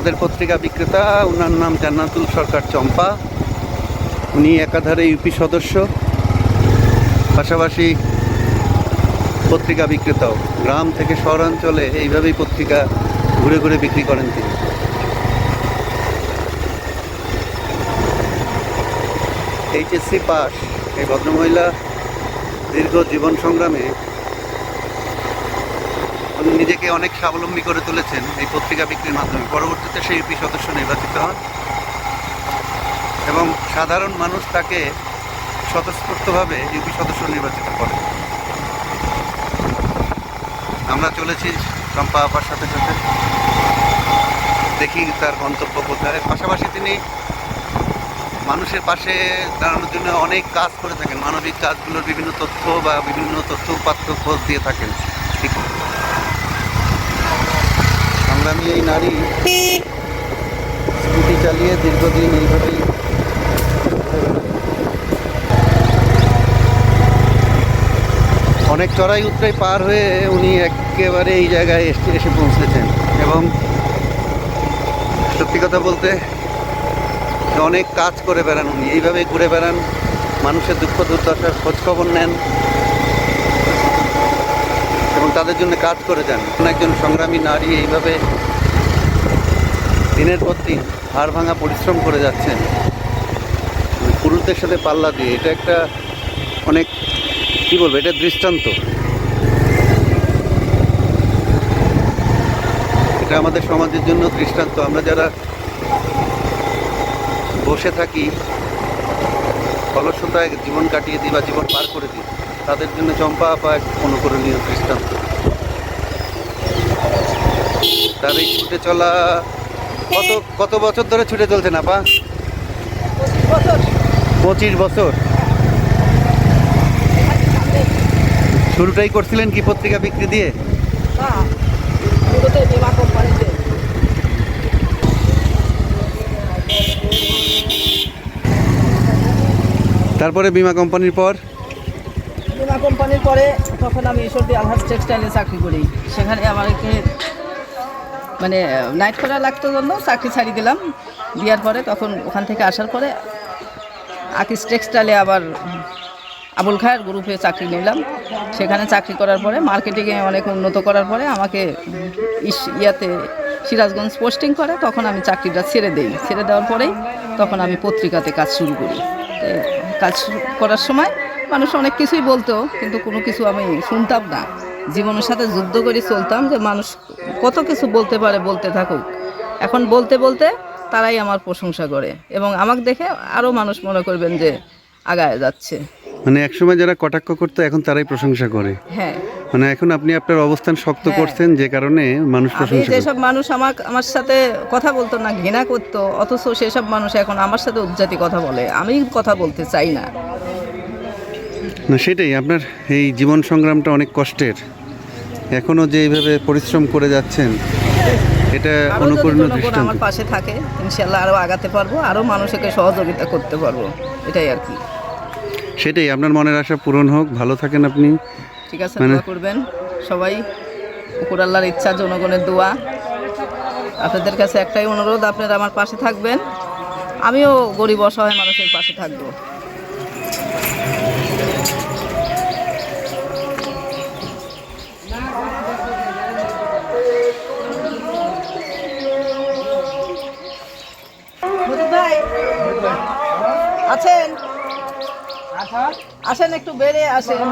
আমাদের পত্রিকা বিক্রেতা, ওনার নাম জান্নাতুল সরকার চম্পা। উনি একাধারে ইউপি সদস্য, পাশাপাশি পত্রিকা বিক্রেতাও। গ্রাম থেকে শহরাঞ্চলে এইভাবেই পত্রিকা ঘুরে ঘুরে বিক্রি করেন তিনি। এইচএসসি পাস এই ভদ্রমহিলা দীর্ঘ জীবন সংগ্রামে নিজেকে অনেক স্বাবলম্বী করে তুলেছেন এই পত্রিকা বিক্রির মাধ্যমে। পরবর্তীতে সেই ইউপি সদস্য নির্বাচিত হন। এবং সাধারণ মানুষ তাকে স্বতঃস্ফূর্তভাবে ইউপি সদস্য নির্বাচিত করে। আমরা চলেছি চম্পা আপার সাথে সাথে। দেখি তার গন্তব্য কোথায়। পাশাপাশি তিনি মানুষের পাশে দাঁড়ানোর জন্য অনেক কাজ করে থাকেন। মানবিক কাজগুলোর বিভিন্ন তথ্য বা বিভিন্ন তথ্য উপাত্ত খোঁজ দিয়ে থাকেন। ঠিক সংগ্রামী এই নারী স্কুটি চালিয়ে দীর্ঘদিন এইভাবেই অনেক চড়াই উতরাই পার হয়ে উনি একেবারে এই জায়গায় এসে এসে পৌঁছেছেন। এবং সত্যি কথা বলতে অনেক কাজ করে বেড়ান উনি। এইভাবে ঘুরে বেড়ান, মানুষের দুঃখ দুর্দশার খোঁজখবর নেন। তাদের জন্য কাজ করে যান। কোন একজন সংগ্রামী নারী এইভাবে দিনের পর দিন হাড় ভাঙা পরিশ্রম করে যাচ্ছেন। মানে পুরুষদের সাথে পাল্লা দিয়ে। এটা একটা অনেক, কি বলব, এটা দৃষ্টান্ত। এটা আমাদের সমাজের জন্য দৃষ্টান্ত। আমরা যারা বসে থাকি, অলসতায় জীবন কাটিয়ে দিই বা জীবন পার করে দিই। তাদের জন্য চম্পা আপা এক অনুকরণীয় দৃষ্টান্ত। তার এই ছুটে চলা, কত কত বছর ধরে ছুটে চলছেন আপা? পঁচিশ বছর। শুরুটাই করছিলেন কি পত্রিকা বিক্রি দিয়ে? তারপরে বিমা কোম্পানির পর? কোম্পানির পরে তখন আমি ঈশ্বরদী আলহাজ টেক্সটাইলে চাকরি করি। সেখানে আমাকে মানে নাইট করা লাগতো জন্য চাকরি ছাড়ি দিলাম। দেওয়ার পরে তখন ওখান থেকে আসার পরে আকিস টেক্সটাইলে আবার আবুল খায়ের গ্রুপে চাকরি নিলাম। সেখানে চাকরি করার পরে, মার্কেটিংয়ে অনেক উন্নত করার পরে আমাকে ইয়াতে সিরাজগঞ্জ পোস্টিং করে। তখন আমি চাকরিটা ছেড়ে দিই। ছেড়ে দেওয়ার পরেই তখন আমি পত্রিকাতে কাজ শুরু করি। কাজ করার সময় মানুষ অনেক কিছুই বলতো কিন্তু কোনো কিছু আমি শুনতাম না। জীবনের সাথে যুদ্ধ করে চলতাম যে মানুষ কত কিছু বলতে পারে বলতে থাকুক। এখন বলতে বলতে তারাই আমার প্রশংসা করে এবং আমাকে দেখে আরও মানুষ মনে করবেন যে আগায় যাচ্ছে। মানে একসময় যারা কটাক্ষ করতো এখন তারাই প্রশংসা করে। হ্যাঁ। মানে এখন আপনি আপনার অবস্থান শক্ত হ্যাঁ। করছেন যে কারণে মানুষ প্রশংসা যেসব মানুষ আমার আমার সাথে কথা বলতো না ঘৃণা করতো অথচ সেসব মানুষ এখন আমার সাথে উজ্জাতি কথা বলে। আমি কথা বলতে চাই না। না সেটাই আপনার এই জীবন সংগ্রামটা অনেক কষ্টের। এখনও যে এইভাবে পরিশ্রম করে যাচ্ছেন এটা অনুকরণীয় দৃষ্টান্ত আমার পাশে থাকে ইনশাল্লাহ আরও আগাতে পারব আরও মানুষকে সহযোগিতা করতে পারব এটাই আর কি। সেটাই আপনার মনের আশা পূরণ হোক ভালো থাকেন আপনি। ঠিক আছে মানে- দোয়া করবেন সবাই উপর আল্লাহর ইচ্ছা জনগণের দোয়া। আপনাদের কাছে একটাই অনুরোধ আপনারা আমার পাশে থাকবেন আমিও গরিব অসহায় মানুষের পাশে থাকব। আছেন? আসেন একটু বেড়ে আসেন।